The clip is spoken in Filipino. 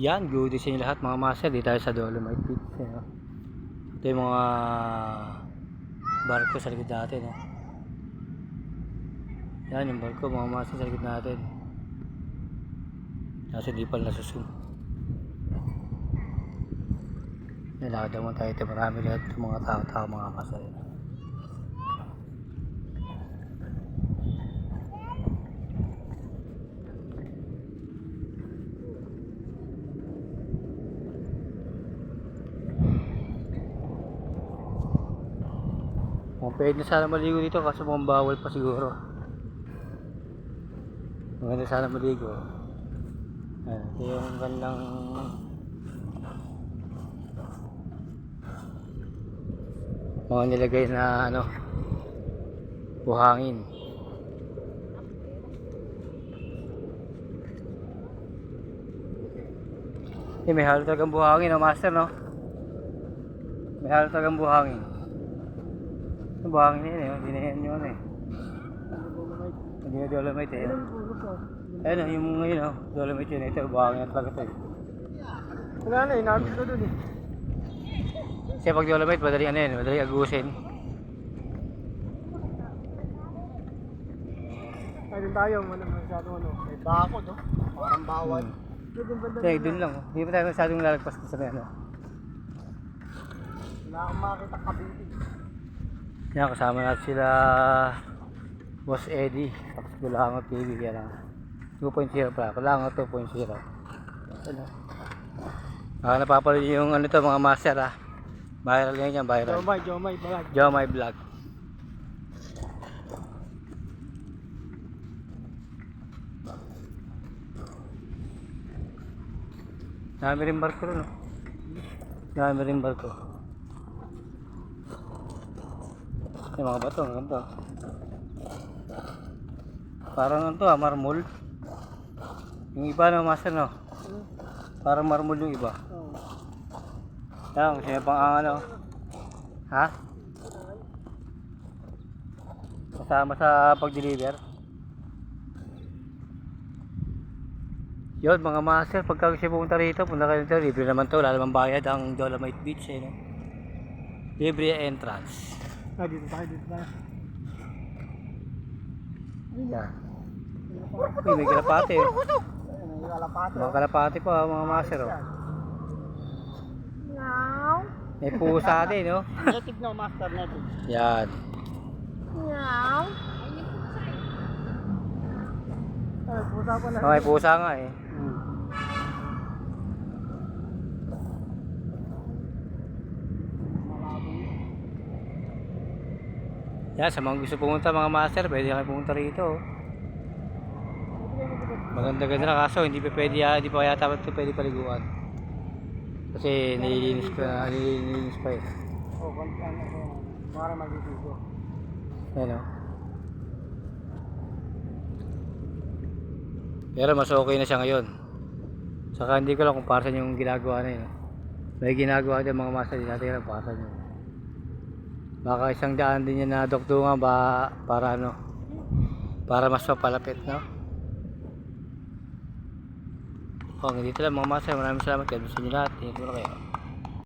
Yan, good day sa inyo lahat mga master. Di tayo sa Dolomite Beach. eh, no? Ito yung mga barko sa likod natin. No? Yan yung barko mga master sa likod natin. Kasi di pala nasusum. Nilakad naman tayo ito. Marami lahat ng mga tao-tao mga master. Kung pwede na sana maligo dito kaso mukhang bawal pa siguro. Maganda sana maligo. Ayan, ito yung gandang mga nilagay na ano buhangin. Eh, may halo talagang buhangin, no, master, no? May halo talagang buhangin. Ang buhangin na yun, eh. Hindi na yan yun, eh. Hindi na dolomite, eh. Ayun, oh, yung ngayon, oh. Dolomite yun. Ito, buhangin na talaga ito, eh. Wala na eh, nabit ko dun eh. Kasi pag dolomite, madali ano yan, madali agusin. Ayun tayo, wala masyado ano. May bako no? Parang bawal. Hmm. Doon Kaya dun lang, oh. Hindi pa tayo masyadong lalagpas sa may ano. Wala akong makita kabiti. Yan, kasama natin sila Boss Eddie. Tapos Kulangot TV, yan lang. 2.0 pa, Kulangot 2.0. Ano? Ah, napapanood yung ano to, mga master ah. Viral ngayon yan, viral. Jomay, Jomay, balag. Joe my vlog. Dami rin barko rin, no? Dami rin barko. Yung mga bato, ganda. Parang ano to, ah, marmol. Yung iba no, master, no? Parang marmol yung iba. Yan, kasi pang ang ano. Ha? Kasama sa pag-deliver. Yun mga master, pagka kasi pumunta rito, punta kayo dito, libre naman to, wala namang bayad ang Dolomite Beach eh, no? Libre entrance. Ah, dito tayo, dito tayo. Yan. Uy, may kalapate eh. Ayun, may kalapato. Mga kalapate pa mga master oh. Meow. May pusa din, no? Native no, master native. Yan. Meow. Ay, pusa pala. Oh, may pusa nga eh. Hmm. Yan, sa mga gusto pumunta mga master, pwede kayo pumunta rito. oh. Maganda ganda na kaso hindi pa pwede hindi pa yata ito pwede paliguan. Kasi nililinis pa, nililinis pa eh. Oh, konti ano, para magiging Yan oh. Pero mas okay na siya ngayon. Saka hindi ko lang kung para saan yung ginagawa na yun. oh. May ginagawa din mga master, hindi natin alam para saan yun. Baka isang daan din yan na doktungan ba para ano, para mas mapalapit, no? Oh, dito lang mga master. Maraming salamat. God bless sa inyo lahat. Ingat muna kayo.